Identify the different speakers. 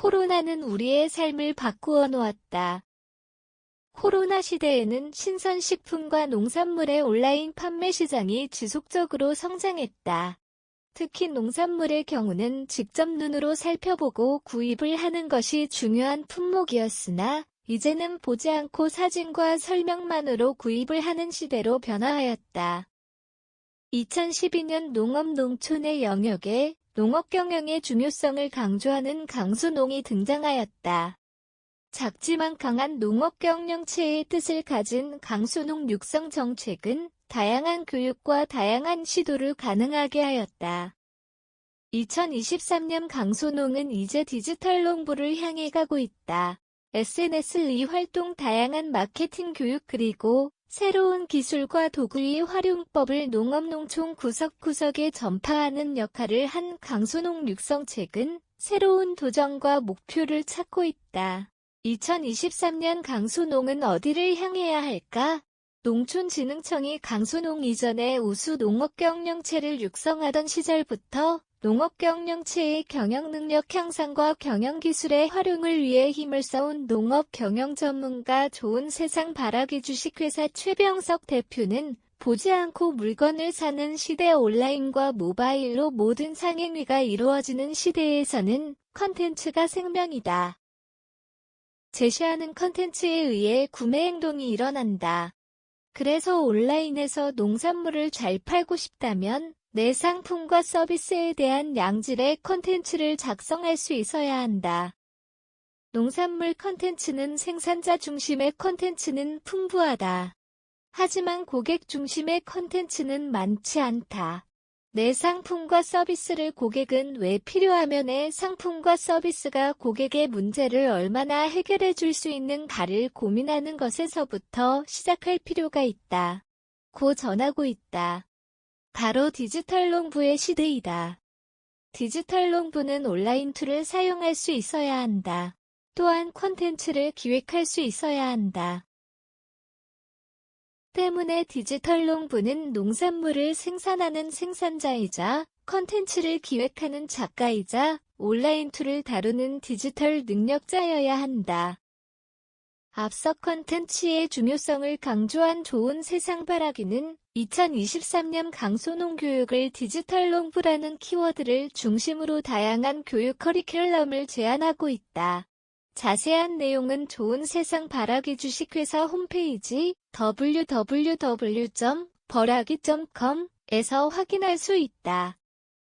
Speaker 1: 코로나는 우리의 삶을 바꾸어 놓았다. 코로나 시대에는 신선식품과 농산물의 온라인 판매 시장이 지속적으로 성장했다. 특히 농산물의 경우는 직접 눈으로 살펴보고 구입을 하는 것이 중요한 품목이었으나 이제는 보지 않고 사진과 설명만으로 구입을 하는 시대로 변화하였다. 2012년 농업농촌의 영역에 농업 경영의 중요성을 강조하는 강수농이 등장하였다. 작지만 강한 농업 경영체의 뜻을 가진 강수농 육성 정책은 다양한 교육과 다양한 시도를 가능하게 하였다. 2023년 강소농은 이제 디지털 농부를 향해 가고 있다. SNS 리 활동 다양한 마케팅 교육 그리고 새로운 기술과 도구의 활용법을 농업농촌 구석구석에 전파하는 역할을 한 강소농 육성책은 새로운 도전과 목표를 찾고 있다. 2023년 강소농은 어디를 향해야 할까? 농촌진흥청이 강소농 이전에 우수 농업 경영체를 육성하던 시절부터 농업경영체의 경영능력 향상과 경영기술의 활용을 위해 힘을 써온 농업경영 전문가 좋은 세상 바라기 주식회사 최병석 대표는 보지 않고 물건을 사는 시대 온라인과 모바일로 모든 상행위가 이루어지는 시대에서는 컨텐츠가 생명이다. 제시하는 컨텐츠에 의해 구매 행동이 일어난다. 그래서 온라인에서 농산물을 잘 팔고 싶다면 내 상품과 서비스에 대한 양질의 컨텐츠를 작성할 수 있어야 한다. 농산물 컨텐츠는 생산자 중심의 컨텐츠는 풍부하다. 하지만 고객 중심의 컨텐츠는 많지 않다. 내 상품과 서비스를 고객은 왜 필요하며 내 상품과 서비스가 고객의 문제를 얼마나 해결해 줄 수 있는가를 고민하는 것에서부터 시작할 필요가 있다. 고 전하고 있다. 바로 디지털 농부의 시대이다. 디지털 농부는 온라인 툴을 사용할 수 있어야 한다. 또한 콘텐츠를 기획할 수 있어야 한다. 때문에 디지털 농부는 농산물을 생산하는 생산자이자 컨텐츠를 기획하는 작가이자 온라인 툴을 다루는 디지털 능력자여야 한다. 앞서 컨텐츠의 중요성을 강조한 좋은 세상 바라기는 2023년 강소농 교육을 디지털 농부라는 키워드를 중심으로 다양한 교육 커리큘럼을 제안하고 있다. 자세한 내용은 좋은 세상 바라기 주식회사 홈페이지 www.버라기.com에서 확인할 수 있다.